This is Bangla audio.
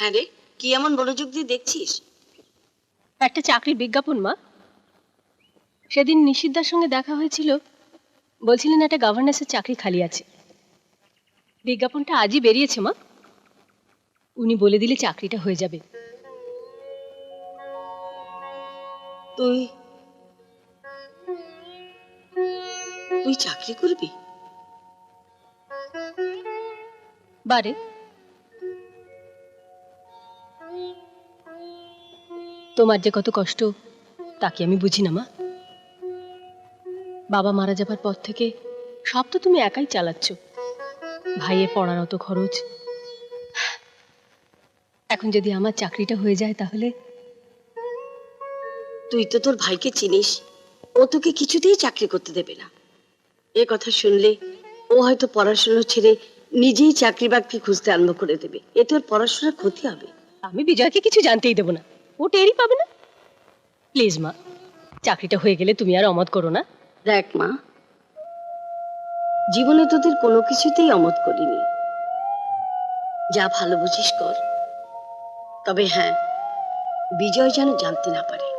হ্যাঁ রে কি এমন মনোযোগ দিয়ে দেখছিস? একটা চাকরির বিজ্ঞাপন মা। সেদিন নিশিদ্দার সঙ্গে দেখা হয়েছিল বলছিলেন একটা গভর্নেন্সের চাকরি খালি আছে। বিজ্ঞাপনটা আজই বেরিয়েছে মা। উনি বলে দিলে চাকরিটা হয়ে যাবে। তুই তুই চাকরি করবি? বারে তোমার যে কত কষ্ট তাকে আমি বুঝি না মা? বাবা মারা যাবার পর থেকে সব তো তুমি একাই চালাচ্ছ। ভাইয়ের পড়ার অত খরচ। এখন যদি আমার চাকরিটা হয়ে যায় তাহলে? তুই তো তোর ভাইকে চিনিস। ও তোকে কিছুতেই চাকরি করতে দেবে না। এ কথা শুনলে ও হয়তো পড়াশোনা ছেড়ে নিজেই চাকরি বাকরি খুঁজতে আরম্ভ করে দেবে। এতে ওর পড়াশোনার ক্ষতি হবে। আমি বিজয়কে কিছু জানতেই দেবো না। ও টেরই পাবে না? প্লিজ মা, চাকরিটা হয়ে গেলে তুমি আর অমত করো না। দেখ, মা, জীবনে তোদের কোনো কিছুতেই অমত করিনি। যা ভালো বুঝিস কর। তবে হ্যাঁ বিজয় যেন জানতে না পারে।